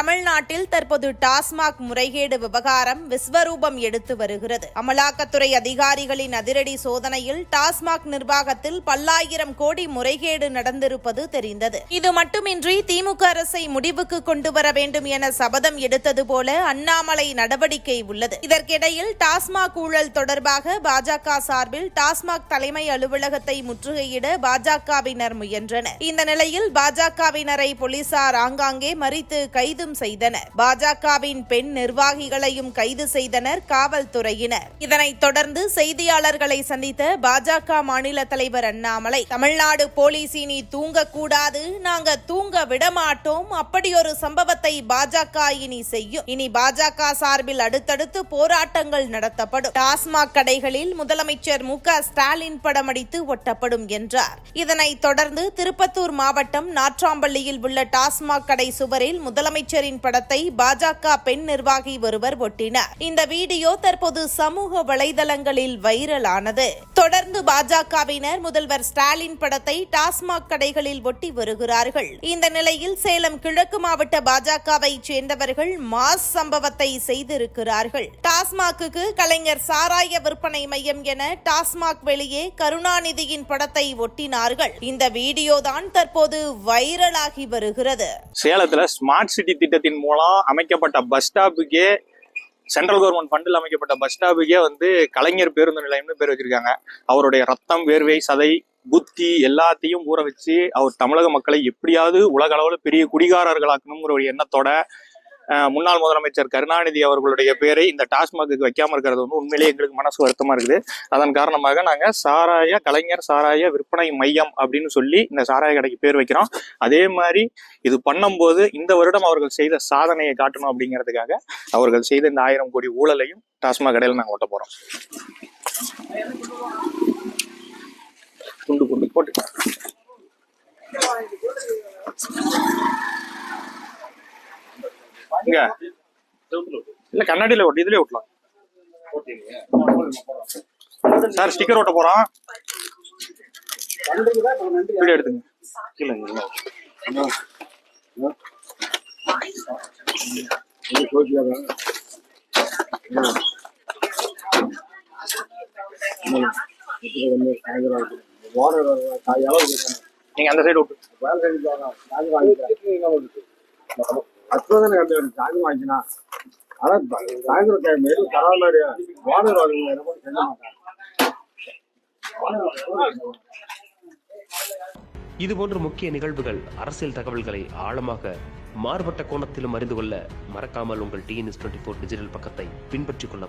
தமிழ்நாட்டில் தற்போது டாஸ்மாக் முறைகேடு விவகாரம் விஸ்வரூபம் எடுத்து வருகிறது. அமலாக்கத்துறை அதிகாரிகளின் அதிரடி சோதனையில் டாஸ்மாக் நிர்வாகத்தில் பல்லாயிரம் கோடி முறைகேடு நடந்திருப்பது தெரிந்தது. இது மட்டுமின்றி திமுக அரசை முடிவுக்கு கொண்டு வர வேண்டும் என சபதம் எடுத்தது போல அண்ணாமலை நடவடிக்கை உள்ளது. இதற்கிடையில் டாஸ்மாக் ஊழல் தொடர்பாக பாஜக சார்பில் டாஸ்மாக் தலைமை அலுவலகத்தை முற்றுகையிட பாஜகவினர் முயன்றனர். இந்த நிலையில் பாஜகவினரை போலீசார் ஆங்காங்கே மறித்து கைது கைதும் செய்தனர். பாஜகவின் பெண் நிர்வாகிகளையும் கைது செய்தனர் காவல்துறையினர். இதனைத் தொடர்ந்து செய்தியாளர்களை சந்தித்த பாஜக மாநில தலைவர் அண்ணாமலை தமிழ்நாடு போலீஸ் இனி தூங்கக்கூடாது. நாங்க தூங்க விடமாட்டோம். அப்படியொரு சம்பவத்தை பாஜக இனி செய்யும். இனி பாஜக சார்பில் அடுத்தடுத்து போராட்டங்கள் நடத்தப்படும். டாஸ்மாக் கடைகளில் முதலமைச்சர் மு ஸ்டாலின் படம் அடித்து ஒட்டப்படும் என்றார். இதனைத் தொடர்ந்து திருப்பத்தூர் மாவட்டம் நாற்றாம்பள்ளியில் உள்ள டாஸ்மாக் கடை சுவரில் முதலமைச்சர் முதலமைச்சரின் படத்தை பாஜக பெண் நிர்வாகி ஒருவர் ஒட்டினார். இந்த வீடியோ தற்போது சமூக வலைதளங்களில் வைரலானது. தொடர்ந்து பாஜகவினர் முதல்வர் ஸ்டாலின் படத்தை டாஸ்மாக் கடைகளில் ஒட்டி வருகிறார்கள். இந்த நிலையில் சேலம் கிழக்கு மாவட்ட பாஜகவை சேர்ந்தவர்கள் மாஸ் சம்பவத்தை செய்திருக்கிறார்கள். டாஸ்மாக்கு கலைஞர் சாராய விற்பனை மையம் என டாஸ்மாக் வெளியே கருணாநிதியின் படத்தை ஒட்டினார்கள். இந்த வீடியோதான் தற்போது வைரலாகி வருகிறது. சேலத்துல ஸ்மார்ட் சிட்டி திட்டத்தின் மூலம் அமைக்கப்பட்ட பஸ் ஸ்டாப்புக்கே சென்ட்ரல் கவர்மெண்ட் ஃபண்டில் அமைக்கப்பட்ட பஸ் ஸ்டாப்புக்கே வந்து கலைஞர் பேருந்து நிலையம்னு பேர் வச்சிருக்காங்க. அவருடைய ரத்தம் வேர்வை சதை புத்தி எல்லாத்தையும் ஊற வச்சு அவர் தமிழக மக்களை எப்படியாவது உலக அளவில் பெரிய குடிகாரர்களாக்கணுங்கிற ஒரு எண்ணத்தோட முன்னாள் முதலமைச்சர் கருணாநிதி அவர்களுடைய பேரை இந்த டாஸ்மாக்கு வைக்காம இருக்கிறது வந்து உண்மையிலேயே எங்களுக்கு மனசு வருத்தமா இருக்குது. அதன் காரணமாக நாங்க சாராய கலைஞர் சாராய விற்பனை மையம் அப்படின்னு சொல்லி இந்த சாராய கடைக்கு பேர் வைக்கிறோம். அதே மாதிரி இது பண்ணும்போது இந்த வருடம் அவர்கள் செய்த சாதனையை காட்டணும் அப்படிங்கிறதுக்காக அவர்கள் செய்த இந்த ஆயிரம் கோடி ஊழலையும் டாஸ்மாக் கடையில் நாங்கள் ஓட்ட போறோம். துண்டு குண்டு போட்டு இங்க இல்ல கண்ணாடியில ஒட்டி இதுலயே ஒட்டலாம். சார் ஸ்டிக்கர் ஓட்ட போறோம். வீடியோ எடுத்துங்க. கீழே நீங்க அந்த சைடு விட்டு அற்புதம் கண்டு சாதி வாங்கினா ஆனா சாயந்தர டைம் எதுவும் பரவாயில்ல வாடகை வாடகை என்ன பண்ணி மாட்டாங்க இதுபோன்ற முக்கிய நிகழ்வுகள் அரசியல் தகவல்களை ஆழமாக மாறுபட்ட கோணத்திலும் அறிந்து கொள்ள மறக்காமல் உங்கள் டிஎன்எஸ் டுவெண்ட்டி ஃபோர் டிஜிட்டல் பக்கத்தை பின்பற்றிக் கொள்ளவும்.